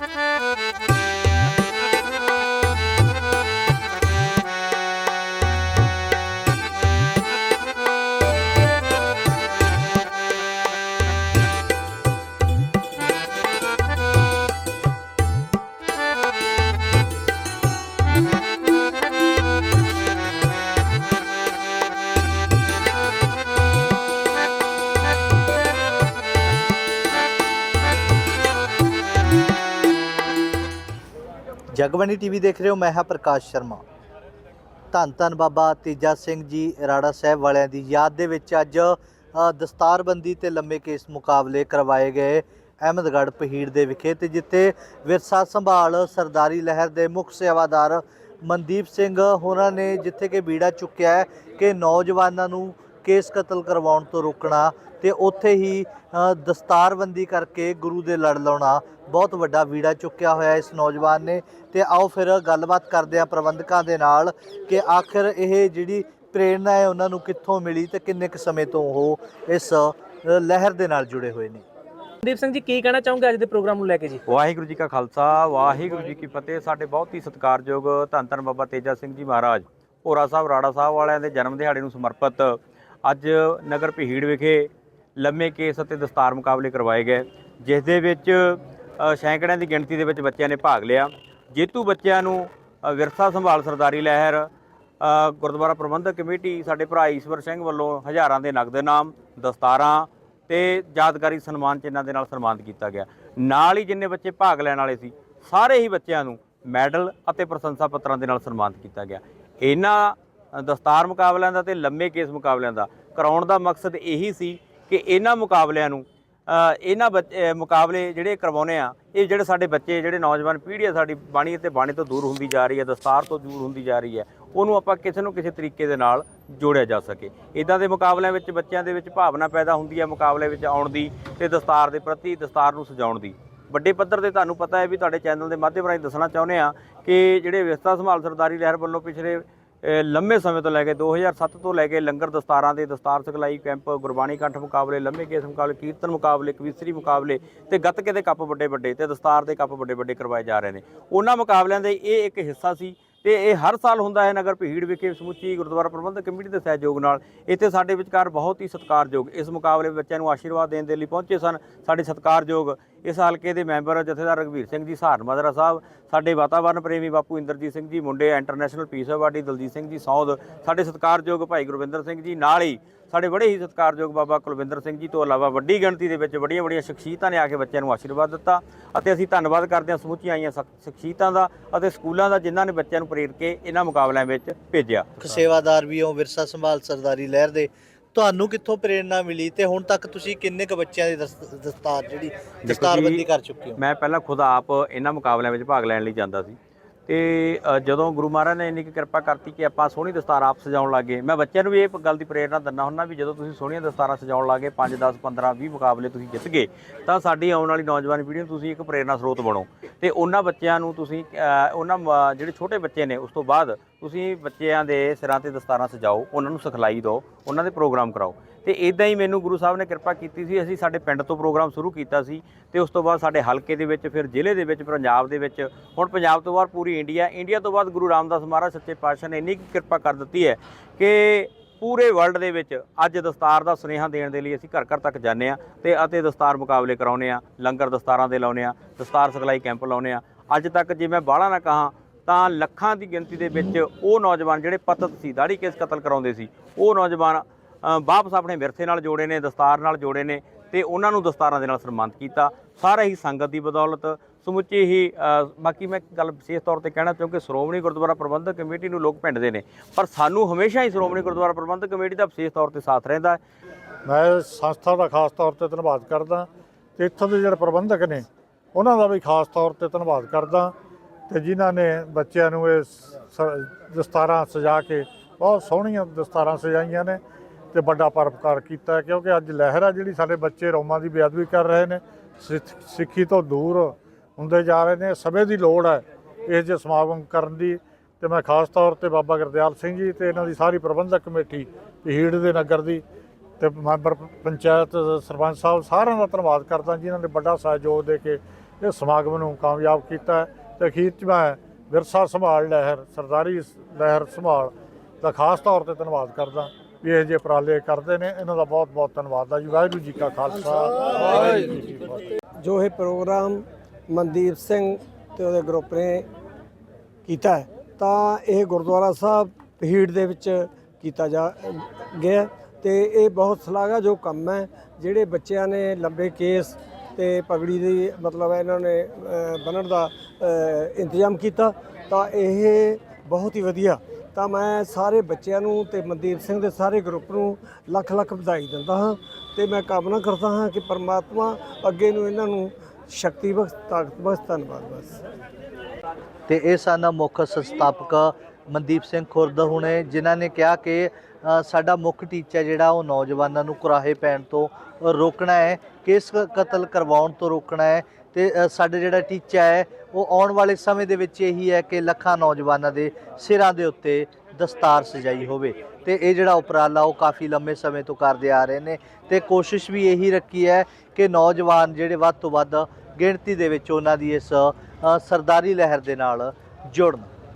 Ha ha ha! Jagbani TV ਦੇਖ ਰਹੇ ਹੋ, ਮੈਂ ਹਾਂ ਪ੍ਰਕਾਸ਼ ਸ਼ਰਮਾ। ਧੰਨ ਧੰਨ ਬਾਬਾ ਤੇਜਾ ਸਿੰਘ ਜੀ ਰਾੜਾ ਸਾਹਿਬ ਵਾਲਿਆਂ ਦੀ ਯਾਦ ਦੇ ਵਿੱਚ ਅੱਜ ਦਸਤਾਰਬੰਦੀ ਤੇ ਲੰਮੇ ਕੇਸ ਮੁਕਾਬਲੇ ਕਰਵਾਏ ਗਏ ਅਹਿਮਦਗੜ੍ਹ ਪਹੀੜ ਦੇ ਵਿਖੇ ਤੇ ਜਿੱਥੇ ਵਿਰਸਾ ਸੰਭਾਲ, ਸਰਦਾਰੀ ਲਹਿਰ ਦੇ ਮੁੱਖ ਸੇਵਾਦਾਰ ਮਨਦੀਪ ਸਿੰਘ ਹੋਰਾਂ ਨੇ ਜਿੱਥੇ ਕਿ ਬੀੜਾ ਚੁੱਕਿਆ ਹੈ ਕਿ ਨੌਜਵਾਨਾਂ ਨੂੰ ਕੇਸ ਕਤਲ ਕਰਵਾਉਣ ਤੋਂ ਰੋਕਣਾ ਤੇ ਉੱਥੇ ਹੀ ਦਸਤਾਰਬੰਦੀ ਕਰਕੇ ਗੁਰੂ ਦੇ ਲੜ ਲਾਉਣਾ ਬਹੁਤ ਵੱਡਾ ਵੀੜਾ ਚੁੱਕਿਆ ਹੋਇਆ ਇਸ ਨੌਜਵਾਨ ਨੇ। ਤੇ ਆਓ ਫਿਰ ਗੱਲਬਾਤ ਕਰਦੇ ਆ ਪ੍ਰਬੰਧਕਾਂ ਦੇ ਨਾਲ ਕਿ ਆਖਿਰ ਇਹ ਜਿਹੜੀ ਪ੍ਰੇਰਣਾ ਹੈ ਉਹਨਾਂ ਨੂੰ ਕਿੱਥੋਂ ਮਿਲੀ ਤੇ ਕਿੰਨੇ ਕੁ ਸਮੇਂ ਤੋਂ ਉਹ ਇਸ ਲਹਿਰ ਦੇ ਨਾਲ ਜੁੜੇ ਹੋਏ ਨੇ। ਦੀਪ ਸਿੰਘ ਜੀ ਕੀ ਕਹਿਣਾ ਚਾਹੋਗੇ ਅੱਜ ਦੇ ਪ੍ਰੋਗਰਾਮ ਨੂੰ ਲੈ ਕੇ ਜੀ? ਵਾਹਿਗੁਰੂ ਜੀ ਕਾ ਖਾਲਸਾ ਵਾਹਿਗੁਰੂ ਜੀ ਕੀ ਫਤਿਹ। ਸਾਡੇ ਬਹੁਤ ਹੀ ਸਤਿਕਾਰਯੋਗ ਧੰਨ ਧੰਨ ਬਾਬਾ ਤੇਜਾ ਸਿੰਘ ਜੀ ਮਹਾਰਾਜ ਭੋਰਾ ਸਾਹਿਬ ਰਾੜਾ ਸਾਹਿਬ ਵਾਲਿਆਂ ਦੇ ਜਨਮ ਦਿਹਾੜੇ ਨੂੰ ਸਮਰਪਿਤ ਅੱਜ ਨਗਰ ਭੀੜ ਵਿਖੇ ਲੰਮੇ ਕੇਸ ਅਤੇ ਦਸਤਾਰ ਮੁਕਾਬਲੇ ਕਰਵਾਏ ਗਏ, ਜਿਸ ਦੇ ਵਿੱਚ ਸੈਂਕੜਿਆਂ ਦੀ ਗਿਣਤੀ ਦੇ ਵਿੱਚ ਬੱਚਿਆਂ ਨੇ ਭਾਗ ਲਿਆ। ਜੇਤੂ ਬੱਚਿਆਂ ਨੂੰ ਵਿਰਸਾ ਸੰਭਾਲ ਸਰਦਾਰੀ ਲਹਿਰ ਗੁਰਦੁਆਰਾ ਪ੍ਰਬੰਧਕ ਕਮੇਟੀ, ਸਾਡੇ ਭਰਾ ਈਸ਼ਵਰ ਸਿੰਘ ਵੱਲੋਂ ਹਜ਼ਾਰਾਂ ਦੇ ਨਗਦ ਇਨਾਮ, ਦਸਤਾਰਾਂ ਤੇ ਯਾਦਗਾਰੀ ਸਨਮਾਨ ਚਿੰਨ੍ਹਾਂ ਦੇ ਨਾਲ ਸਨਮਾਨਿਤ ਕੀਤਾ ਗਿਆ। ਨਾਲ ਹੀ ਜਿੰਨੇ ਬੱਚੇ ਭਾਗ ਲੈਣ ਵਾਲੇ ਸੀ, ਸਾਰੇ ਹੀ ਬੱਚਿਆਂ ਨੂੰ ਮੈਡਲ ਅਤੇ ਪ੍ਰਸ਼ੰਸਾ ਪੱਤਰਾਂ ਦੇ ਨਾਲ ਸਨਮਾਨਿਤ ਕੀਤਾ ਗਿਆ। ਇਹਨਾਂ ਦਸਤਾਰ ਮੁਕਾਬਲਿਆਂ ਦਾ ਤੇ ਲੰਮੇ ਕੇਸ ਮੁਕਾਬਲਿਆਂ ਦਾ ਕਰਾਉਣ ਦਾ ਮਕਸਦ ਇਹੀ ਸੀ ਕਿ ਇਹਨਾਂ ਮੁਕਾਬਲਿਆਂ ਨੂੰ ਇਹਨਾਂ ਬੱਚ- ਮੁਕਾਬਲੇ ਜਿਹੜੇ ਕਰਵਾਉਨੇ ਆ, ਇਹ ਜਿਹੜੇ ਸਾਡੇ ਬੱਚੇ, ਜਿਹੜੇ ਨੌਜਵਾਨ ਪੀੜ੍ਹੀ ਆ, ਸਾਡੀ ਬਾਣੀ ਅਤੇ ਬਾਣੀ ਤੋਂ ਦੂਰ ਹੁੰਦੀ ਜਾ ਰਹੀ ਹੈ, ਦਸਤਾਰ ਤੋਂ ਦੂਰ ਹੁੰਦੀ ਜਾ ਰਹੀ ਹੈ, ਉਹਨੂੰ ਆਪਾਂ ਕਿਸੇ ਨੂੰ ਕਿਸੇ ਤਰੀਕੇ ਦੇ ਨਾਲ ਜੋੜਿਆ ਜਾ ਸਕੇ। ਇਦਾਂ ਦੇ ਮੁਕਾਬਲਿਆਂ ਵਿੱਚ ਬੱਚਿਆਂ ਦੇ ਵਿੱਚ ਭਾਵਨਾ ਪੈਦਾ ਹੁੰਦੀ ਹੈ ਮੁਕਾਬਲੇ ਵਿੱਚ ਆਉਣ ਦੀ ਤੇ ਦਸਤਾਰ ਦੇ ਪ੍ਰਤੀ ਦਸਤਾਰ ਨੂੰ ਸਜਾਉਣ ਦੀ। ਵੱਡੇ ਪੱਧਰ ਤੇ ਤੁਹਾਨੂੰ ਪਤਾ ਹੈ ਵੀ ਤੁਹਾਡੇ ਚੈਨਲ ਦੇ ਮਾਧਿਅਮ ਰਾਹੀਂ ਦੱਸਣਾ ਚਾਹੁੰਦੇ ਆ ਕਿ ਜਿਹੜੇ ਵਿਸਤਾ ਸੰਭਾਲ ਸਰਦਾਰੀ ਲਹਿਰ ਵੱਲੋਂ ਪਿਛਲੇ ਲੰਮੇ ਸਮੇਂ ਤੋਂ ਲੈ ਕੇ 2007 ਤੋਂ ਲੈ ਕੇ ਲੰਗਰ ਦਸਤਾਰਾਂ ਦੇ ਦਸਤਾਰ ਸਿਖਲਾਈ ਕੈਂਪ, ਗੁਰਬਾਣੀ ਕੰਠ ਮੁਕਾਬਲੇ, ਲੰਮੇ ਕੇਸ ਮੁਕਾਬਲੇ, ਕੀਰਤਨ ਮੁਕਾਬਲੇ, ਕਵਿਸਰੀ ਮੁਕਾਬਲੇ ਤੇ ਗੱਤਕੇ ਦੇ ਕੱਪ ਵੱਡੇ ਵੱਡੇ ਤੇ ਦਸਤਾਰ ਦੇ ਕੱਪ ਵੱਡੇ ਵੱਡੇ ਕਰਵਾਏ ਜਾ ਰਹੇ ਨੇ। ਉਹਨਾਂ ਮੁਕਾਬਲਿਆਂ ਦੇ ਇਹ ਇੱਕ ਹਿੱਸਾ ਸੀ ਤੇ ਇਹ ਹਰ ਸਾਲ ਹੁੰਦਾ ਹੈ ਨਗਰ ਭੀੜ ਵਿਖੇ ਸਮੁੱਚੀ ਗੁਰਦੁਆਰਾ ਪ੍ਰਬੰਧਕ ਕਮੇਟੀ ਦੇ ਸਹਿਯੋਗ ਨਾਲ। ਇੱਥੇ ਸਾਡੇ ਵਿਚਕਾਰ ਬਹੁਤ ਹੀ ਸਤਿਕਾਰਯੋਗ, ਇਸ ਮੁਕਾਬਲੇ ਬੱਚਿਆਂ ਨੂੰ ਆਸ਼ੀਰਵਾਦ ਦੇਣ ਦੇ ਲਈ ਪਹੁੰਚੇ ਸਨ ਸਾਡੇ ਸਤਿਕਾਰਯੋਗ, ਇਸ ਹਲਕੇ ਦੇ ਮੈਂਬਰ ਜਥੇਦਾਰ ਰਘਵੀਰ ਸਿੰਘ ਜੀ, ਸਹਾਰਨ ਮਾਜਰਾ ਸਾਹਿਬ, ਸਾਡੇ ਵਾਤਾਵਰਣ ਪ੍ਰੇਮੀ ਬਾਪੂ ਇੰਦਰਜੀਤ ਸਿੰਘ ਜੀ, ਮੁੰਡੇ international peace awardee Daljit Singh ji, ਸੌਦ, ਸਾਡੇ ਸਤਿਕਾਰਯੋਗ ਭਾਈ ਗੁਰਵਿੰਦਰ ਸਿੰਘ ਜੀ, ਨਾਲ ਹੀ ਸਾਡੇ ਬੜੇ ਹੀ ਸਤਿਕਾਰਯੋਗ ਬਾਬਾ ਕੁਲਵਿੰਦਰ ਸਿੰਘ ਜੀ ਤੋਂ ਇਲਾਵਾ ਵੱਡੀ ਗਿਣਤੀ ਦੇ ਵਿੱਚ ਵੱਡੀਆਂ ਵੱਡੀਆਂ ਸ਼ਖਸੀਅਤਾਂ ਨੇ ਆ ਕੇ ਬੱਚਿਆਂ ਨੂੰ ਆਸ਼ੀਰਵਾਦ ਦਿੱਤਾ ਅਤੇ ਅਸੀਂ ਧੰਨਵਾਦ ਕਰਦੇ ਹਾਂ ਸਮੁੱਚੀਆਂ ਆਈਆਂ ਸ਼ਖ- ਸ਼ਖਸੀਅਤਾਂ ਦਾ ਅਤੇ ਸਕੂਲਾਂ ਦਾ ਜਿਨ੍ਹਾਂ ਨੇ ਬੱਚਿਆਂ ਨੂੰ ਪ੍ਰੇਰ ਕੇ ਇਹਨਾਂ ਮੁਕਾਬਲਿਆਂ ਵਿੱਚ ਭੇਜਿਆ। ਸੇਵਾਦਾਰ ਵੀ ਹੋ ਵਿਰਸਾ ਸੰਭਾਲ ਸਰਦਾਰੀ ਲਹਿਰ ਦੇ। ਤੁਹਾਨੂੰ ਕਿੱਥੋਂ ਪ੍ਰੇਰਣਾ ਮਿਲੀ ਤੇ ਹੁਣ ਤੱਕ ਤੁਸੀਂ ਕਿੰਨੇ ਕੁ ਬੱਚਿਆਂ ਦੀ ਦਸ- ਦਸਤਾਰ ਜਿਹੜੀ ਦਸਤਾਰਬੰਦੀ ਕਰ ਚੁੱਕੇ ਹੋ? ਮੈਂ ਪਹਿਲਾਂ ਖੁਦ ਆਪ ਇਹਨਾਂ ਮੁਕਾਬਲਿਆਂ ਵਿੱਚ ਭਾਗ ਲੈਣ ਲਈ ਜਾਂਦਾ ਸੀ। ਤੇ ਜਦੋਂ ਗੁਰੂ ਮਹਾਰਾਜ ਨੇ ਇੰਨੀ ਕੁ ਕਿਰਪਾ ਕਰਤੀ ਕਿ ਆਪਾਂ ਸੋਹਣੀ ਦਸਤਾਰ ਆਪ ਸਜਾਉਣ ਲੱਗੇ ਮੈਂ ਬੱਚਿਆਂ ਨੂੰ ਵੀ ਇਹ ਗੱਲ ਦੀ ਪ੍ਰੇਰਣਾ ਦਿੰਦਾ ਹੁੰਦਾ ਵੀ ਜਦੋਂ ਤੁਸੀਂ ਸੋਹਣੀਆਂ ਦਸਤਾਰਾਂ ਸਜਾਉਣ ਲੱਗੇ 5 10 15 20 ਮੁਕਾਬਲੇ ਤੁਸੀਂ ਜਿੱਤ ਗਏ, ਤਾਂ ਸਾਡੀ ਆਉਣ ਵਾਲੀ ਨੌਜਵਾਨ ਪੀੜ੍ਹੀ ਨੂੰ ਤੁਸੀਂ ਇੱਕ ਪ੍ਰੇਰਣਾ ਸਰੋਤ ਬਣੋ। ਤੇ ਉਹਨਾਂ ਬੱਚਿਆਂ ਨੂੰ ਤੁਸੀਂ ਉਹਨਾਂ ਮ- ਜਿਹੜੇ ਛੋਟੇ ਬੱਚੇ ਨੇ, ਉਸ ਤੋਂ ਬਾਅਦ ਤੁਸੀਂ ਬੱਚਿਆਂ ਦੇ ਸਿਰਾਂ ਤੇ ਦਸਤਾਰਾਂ ਸਜਾਓ, ਉਹਨਾਂ ਨੂੰ ਸਿਖਲਾਈ ਦਿਓ, ਉਹਨਾਂ ਦੇ ਪ੍ਰੋਗਰਾਮ ਕਰਾਓ। ਤੇ ਇਦਾਂ ਹੀ ਮੈਨੂੰ ਗੁਰੂ ਸਾਹਿਬ ਨੇ ਕਿਰਪਾ ਕੀਤੀ ਸੀ, ਅਸੀਂ ਸਾਡੇ ਪਿੰਡ ਤੋਂ ਪ੍ਰੋਗਰਾਮ ਸ਼ੁਰੂ ਕੀਤਾ ਸੀ ਤੇ ਉਸ ਤੋਂ ਬਾਅਦ ਸਾਡੇ ਹਲਕੇ ਦੇ ਵਿੱਚ, ਫਿਰ ਜ਼ਿਲ੍ਹੇ ਦੇ ਵਿੱਚ, ਪੰਜਾਬ ਦੇ ਵਿੱਚ, ਹੁਣ ਪੰਜਾਬ ਤੋਂ ਬਾਅਦ ਪੂਰੀ ਇੰਡੀਆ ਇੰਡੀਆ ਤੋਂ ਬਾਅਦ ਗੁਰੂ ਰਾਮਦਾਸ ਮਹਾਰਾਜ ਸੱਚੇ ਪਾਤਸ਼ਾਹ ਨੇ ਇੰਨੀ ਕੁ ਕਿਰਪਾ ਕਰ ਦਿੱਤੀ ਹੈ ਕਿ ਪੂਰੇ ਵਰਲਡ ਦੇ ਵਿੱਚ ਅੱਜ ਦਸਤਾਰ ਦਾ ਸੁਨੇਹਾ ਦੇਣ ਦੇ ਲਈ ਅਸੀਂ ਘਰ ਘਰ ਤੱਕ ਜਾਂਦੇ ਆ ਤੇ ਅਤੇ ਦਸਤਾਰ ਮੁਕਾਬਲੇ ਕਰਾਉਨੇ ਆ ਲੰਗਰ ਦਸਤਾਰਾਂ ਦੇ ਲਾਉਨੇ ਆ ਦਸਤਾਰ ਸਿਖਲਾਈ ਕੈਂਪ ਲਾਉਨੇ ਆ ਅੱਜ ਤੱਕ ਜੇ ਮੈਂ ਬਾਹਲਾ ਨਾ ਕਹਾਂ ਤਾਂ ਲੱਖਾਂ ਦੀ ਗਿਣਤੀ ਦੇ ਵਿੱਚ ਉਹ ਨੌਜਵਾਨ ਜਿਹੜੇ ਪਤਤ ਸੀ ਦਾੜੀ ਕੇਸ ਕਤਲ ਕਰਾਉਂਦੇ ਸੀ, ਉਹ ਨੌਜਵਾਨ ਵਾਪਸ ਆਪਣੇ ਵਿਰਸੇ ਨਾਲ ਜੋੜੇ ਨੇ, ਦਸਤਾਰ ਨਾਲ ਜੋੜੇ ਨੇ ਤੇ ਉਹਨਾਂ ਨੂੰ ਦਸਤਾਰਾਂ ਦੇ ਨਾਲ ਸਨਮਾਨਿਤ ਕੀਤਾ। ਸਾਰਾ ਹੀ ਸੰਗਤ ਦੀ ਬਦੌਲਤ, ਸਮੁੱਚੇ ਹੀ ਬਾਕੀ ਮੈਂ ਇੱਕ ਗੱਲ ਵਿਸ਼ੇਸ਼ ਤੌਰ ਤੇ ਕਹਿਣਾ ਚਾਹੁੰਦਾ ਕਿ ਸ਼੍ਰੋਮਣੀ ਗੁਰਦੁਆਰਾ ਪ੍ਰਬੰਧਕ ਕਮੇਟੀ ਨੂੰ ਲੋਕ ਭਿੰਡਦੇ ਨੇ, ਪਰ ਸਾਨੂੰ ਹਮੇਸ਼ਾ ਹੀ ਸ਼੍ਰੋਮਣੀ ਗੁਰਦੁਆਰਾ ਪ੍ਰਬੰਧਕ ਕਮੇਟੀ ਦਾ ਵਿਸ਼ੇਸ਼ ਤੌਰ ਤੇ ਸਾਥ ਰਹਿੰਦਾ ਮੈਂ ਸੰਸਥਾ ਦਾ ਖਾਸ ਤੌਰ ਤੇ ਧੰਨਵਾਦ ਕਰਦਾ। ਤੇ ਇੱਥੋਂ ਦੇ ਜਿਹੜੇ ਪ੍ਰਬੰਧਕ ਨੇ, ਉਹਨਾਂ ਦਾ ਵੀ ਖਾਸ ਤੌਰ ਤੇ ਧੰਨਵਾਦ ਕਰਦਾ। ਤੇ ਜਿਨ੍ਹਾਂ ਨੇ ਬੱਚਿਆਂ ਨੂੰ ਇਹ ਸ- ਦਸਤਾਰਾਂ ਸਜਾ ਕੇ, ਬਹੁਤ ਸੋਹਣੀਆਂ ਦਸਤਾਰਾਂ ਸਜਾਈਆਂ ਨੇ ਤੇ ਵੱਡਾ ਪਰਪਕਾਰ ਕੀਤਾ ਹੈ, ਕਿਉਂਕਿ ਅੱਜ ਲਹਿਰ ਆ ਜਿਹੜੀ ਸਾਡੇ ਬੱਚੇ ਰੋਮਾਂ ਦੀ ਬੇਅਦਬੀ ਕਰ ਰਹੇ ਨੇ, ਸਿੱਖ- ਸਿੱਖੀ ਤੋਂ ਦੂਰ ਹੁੰਦੇ ਜਾ ਰਹੇ ਨੇ ਸਮੇਂ ਦੀ ਲੋੜ ਹੈ ਇਸ ਜਿਹੇ ਸਮਾਗਮ ਕਰਨ ਦੀ। ਤੇ ਮੈਂ ਖਾਸ ਤੌਰ ਤੇ ਬਾਬਾ ਗੁਰਦਿਆਲ ਸਿੰਘ ਜੀ ਤੇ ਇਹਨਾਂ ਦੀ ਸਾਰੀ ਪ੍ਰਬੰਧਕ ਕਮੇਟੀ ਪਹੀੜ ਦੇ ਨਗਰ ਦੀ ਤੇ ਮੈਂਬਰ ਪੰਚਾਇਤ ਸਰਪੰਚ ਸਾਹਿਬ ਸਾਰਿਆਂ ਦਾ ਧੰਨਵਾਦ ਕਰਦਾ, ਜਿਨ੍ਹਾਂ ਨੇ ਵੱਡਾ ਸਹਿਯੋਗ ਦੇ ਕੇ ਇਹ ਸਮਾਗਮ ਨੂੰ ਕਾਮਯਾਬ ਕੀਤਾ ਹੈ। ਤੇ ਅਖੀਰ 'ਚ ਮੈਂ ਵਿਰਸਾ ਸੰਭਾਲ ਲਹਿਰ ਸਰਦਾਰੀ ਲਹਿਰ ਸੰਭਾਲ ਦਾ ਖਾਸ ਤੌਰ ਤੇ ਧੰਨਵਾਦ ਕਰਦਾ ਵੀ ਇਹ ਜੇ ਉਪਰਾਲੇ ਕਰਦੇ ਨੇ। ਇਹਨਾਂ ਦਾ ਬਹੁਤ ਬਹੁਤ ਧੰਨਵਾਦ ਹੈ ਜੀ। ਵਾਹਿਗੁਰੂ ਜੀ ਕਾ ਖਾਲਸਾ। ਵਾਹਿਗੁਰੂ ਜੀ ਕੀ ਫਤਿਹ। ਜੋ ਇਹ ਪ੍ਰੋਗਰਾਮ ਮਨਦੀਪ ਸਿੰਘ ਤੇ ਉਹਦੇ ਗਰੁੱਪ ਨੇ ਕੀਤਾ ਤਾਂ ਇਹ ਗੁਰਦੁਆਰਾ ਸਾਹਿਬ ਭੀੜ ਦੇ ਵਿੱਚ ਕੀਤਾ ਜਾ ਗਿਆ ਤੇ ਇਹ ਬਹੁਤ ਸ਼ਲਾਘਾ ਜੋ ਕੰਮ ਹੈ। ਜਿਹੜੇ ਬੱਚਿਆਂ ਨੇ ਲੰਬੇ ਕੇਸ ਤੇ ਪਗੜੀ ਦੀ ਮਤਲਬ ਇਹਨਾਂ ਨੇ ਬੰਨਣ ਦਾ ਇੰਤਜ਼ਾਮ ਕੀਤਾ, ਤਾਂ ਇਹ ਬਹੁਤ ਹੀ ਵਧੀਆ। ਤਾਂ ਮੈਂ ਸਾਰੇ ਬੱਚਿਆਂ ਨੂੰ ਤੇ ਮਨਦੀਪ ਸਿੰਘ ਦੇ ਸਾਰੇ ਗਰੁੱਪ ਨੂੰ ਲੱਖ ਲੱਖ ਵਧਾਈ ਦਿੰਦਾ ਹਾਂ ਤੇ ਮੈਂ ਕਾਮਨਾ ਕਰਦਾ ਹਾਂ ਕਿ ਪਰਮਾਤਮਾ ਅੱਗੇ ਨੂੰ ਇਹਨਾਂ ਨੂੰ ਸ਼ਕਤੀ ਬਖਸ਼, ਤਾਕਤ ਬਖਸ਼, ਧੰਨਵਾਦ ਬਸ। ਤੇ ਇਹ ਸਨ ਮੁੱਖ ਸੰਸਥਾਪਕ ਮਨਦੀਪ ਸਿੰਘ ਖੁਰਦ ਹੁਣੇ, ਜਿਨ੍ਹਾਂ ਨੇ ਕਿਹਾ ਕਿ ਸਾਡਾ ਮੁੱਖ ਟੀਚਾ ਜਿਹੜਾ ਉਹ ਨੌਜਵਾਨਾਂ ਨੂੰ ਕੁਰਾਹੇ ਪੈਣ ਤੋਂ ਰੋਕਣਾ ਹੈ ਕੇਸ ਕਤਲ ਕਰਵਾਉਣ ਤੋਂ ਰੋਕਣਾ ਹੈ ਤੇ ਅ, ਸਾਡਾ ਜਿਹੜਾ ਟੀਚਾ ਹੈ ਉਹ ਆਉਣ ਵਾਲੇ ਸਮੇਂ ਦੇ ਵਿੱਚ ਇਹੀ ਹੈ ਕਿ ਲੱਖਾਂ ਨੌਜਵਾਨਾਂ ਦੇ ਸਿਰਾਂ ਦੇ ਉੱਤੇ ਦਸਤਾਰ ਸਜਾਈ ਹੋਵੇ ਤੇ ਇਹ ਜਿਹੜਾ ਉਪਰਾਲਾ ਉਹ ਕਾਫੀ ਲੰਮੇ ਸਮੇਂ ਤੋਂ ਕਰਦੇ ਆ ਰਹੇ ਨੇ ਤੇ ਕੋਸ਼ਿਸ਼ ਵੀ ਇਹੀ ਰੱਖੀ ਹੈ ਕਿ ਨੌਜਵਾਨ ਜਿਹੜੇ ਵੱਧ ਤੋਂ ਵੱਧ ਗਿਣਤੀ ਦੇ ਵਿੱਚ ਉਹਨਾਂ ਦੀ ਇਸ ਸਰਦਾਰੀ ਲਹਿਰ ਦੇ ਨਾਲ ਜੁੜਨ।